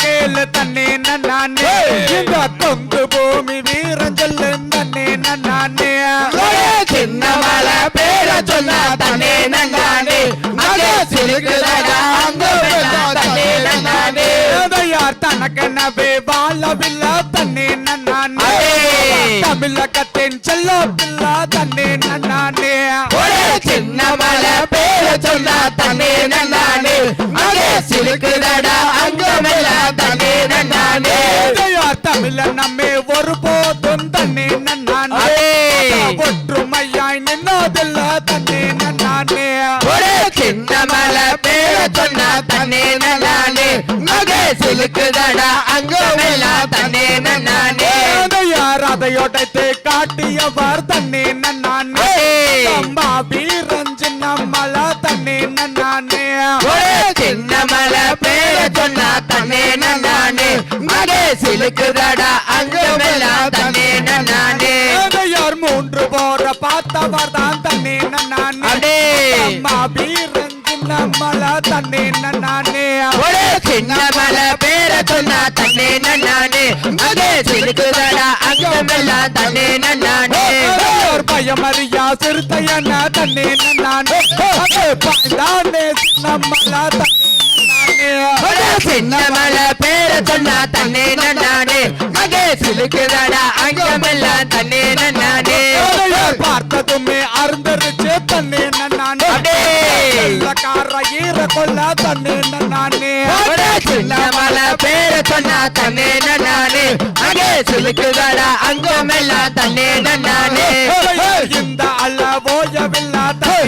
కేళ్ళ తన్నే నన్నానే ఇంకా కొంగు భూమి వీరంజల్లు నన్నే నన్నానే చిన్నమల పేర చొన్న తన్నే నన్నానే అదే సిరుగులగా అంగు తన్నే నన్నానే ఉదయార్ తనకనవే వాళ్ళ పిల్ల తన్నే నన్నానే తమిళ కత్తెన్ చెల్లో పిల్ల తన్నే నన్నానే చిన్నమల పేర చొన్న తన్నే నన్నా சிலுக்குதடா அங்க வெள்ளா தன்னே நன்னானே. யார் தமிழ நம்மே ஒருபோதும் தண்ணே நன்னானே. ஒற்றுமையாய் நின்னதில்ல தண்ணே நன்னானே. ஒரே சின்ன மலை பேர சொன்னா தன்னே நன்னானே. அங்கே சிலுக்குதடா அங்க வெள்ளா தன்னே நன்னானே. யார் அதை உடைத்து காட்டியவர் தண்ணே நன்னானே. அங்கே சிலுக்குதடா அங்க வெள்ளா தன்னே நன்னானே யார் மூன்று போற பார்த்தவர் தான் தண்ணே நன்னானே அம்மா வீரஞ்சு நம்மள தண்ணே நன்னானே ஒரே சின்ன மலை பேர சொன்னா தன்னே நன்னானே அங்கே சிலுக்குதடா அங்க வெள்ளா தன்னே நன்னானே ஒரு நன்னானே பாய்ந்தானே மலை பேர சொன்னா தன்னே நன்னானே அங்கே சிலுக்குதடா அங்க வெள்ளா தன்னே நன்னானே பார்த்ததுமே அருந்தரிச்சு தண்ணே நன்னானே அடே. வெள்ளக்கார ஈர கொள்ள தண்ணே நன்னானே ஒரே சின்ன மலை பேர சொன்னா தன்னே நன்னானே அங்கே சிலுக்குதடா அங்க வெள்ளா தன்னே நன்னானே இந்த அல்ல ஓயவில்லை தண்ணே.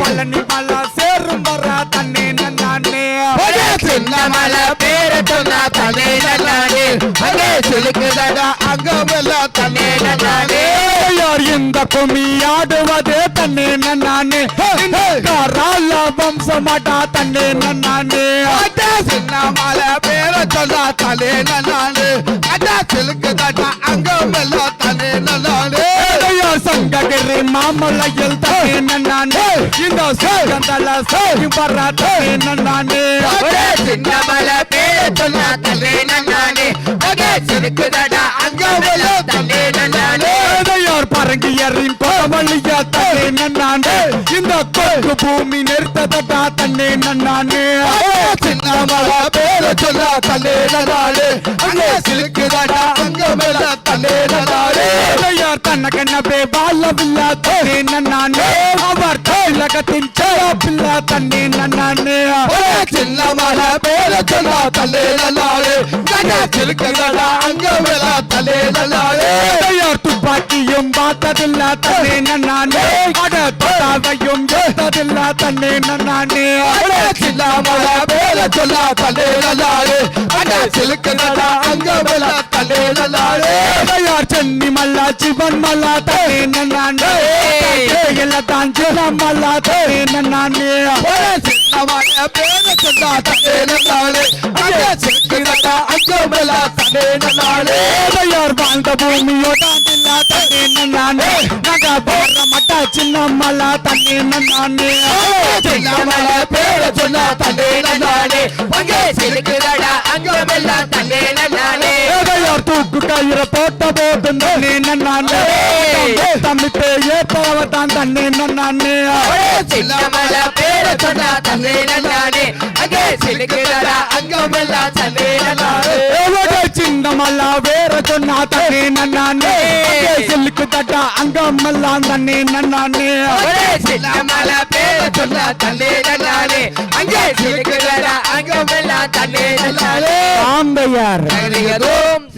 பழனி மலை சேரும் வர தண்ணே நன்னானே ஒரே சின்ன மலை பேர சொன்னா சிலுக்குதடா அங்க வெள்ளா தன்னே நன்னானே. யார் இந்த கும்மி ஆடுவது தண்ணே இந்த காரால வம்சமாட்டா தண்ணே நன்னானே. அட்டா சின்ன மலை பேர சொன்னா தன்னே நன்னானே. அட்டா சிலுக்குதடா அங்க வெள்ளா தன்னே நன்னானே சங்ககிரி மாமலையில் தண்ணே நன்னானே இந்த சங்கந்தல சேரி வர தண்ணே நன்னானே ஒரே சின்ன மலை பேர சொன்னா தன்னே நன்னானே அங்கே சிலுக்குதடா அங்க வெள்ளா தன்னே நன்னானே யார் பரங்கியரின் கொடவழிய தண்ணே நன்னானே இந்த கொக்கு பூமி நிறுத்ததடா தண்ணே நன்னானே சின்ன மலை பேர சொன்னா தன்னே நன்னானே அங்கே சிலுக்குதடா அங்க வெள்ளா தன்னே நன்னானே யார் தன்னகனவே வாழவில்லை தண்ணே நன்னானே. அவர் தமிழகத்தின் சிறப்பில்லை தண்ணே நன்னானே. ஒரே சின்ன மலை பேர சொன்னா தன்னே நன்னானே அங்கே துப்பாக்கியும் பார்த்ததில்ல தண்ணே நன்னானே. அட தொட்டாவையும் தண்ணே நன்னானே. பேர சொன்னா தன்னே நன்னானே அங்க வெள்ளா தன்னே நன்னானே சென்னி மல்லா சிவன் மல்லா தண்ணே நன்னானே எல்லா தான் சிவன் மல்லா தண்ணே நன்னானே ஒரே சின்ன மலை பேர சொன்னா தன்னே நன்னானே அங்கே சிலுக்குதடா அங்க வெள்ளா தன்னே நன்னானே யார் வாழ்ந்த பூமியோ போற மட்டா சின்ன மல்லா தண்ணே சின்ன பேர சொன்னா அங்கே அங்க கயிற போட்ட போது தண்ணே நன்னானே தமிழ்ப்பே ஏற்றவர் தான் தண்ணே நன்னானே ஒரே சின்ன மலை பேர சொன்னா தன்னே நன்னானே அங்கே சிலுக்குதடா அங்க வெள்ளா தன்னே நன்னானே எவடே சின்ன மல்லா வேற சொன்னா தண்ணே நன்னானே சில்லுக்கு தட்டா அங்கமெல்லாம் தண்ணே நன்னானே ஒரே சின்ன மலை பேர சொன்னா தன்னே நன்னானே அங்கே சிலுக்குதடா அங்க வெள்ளா தன்னே நன்னானே ஆந்தையார்.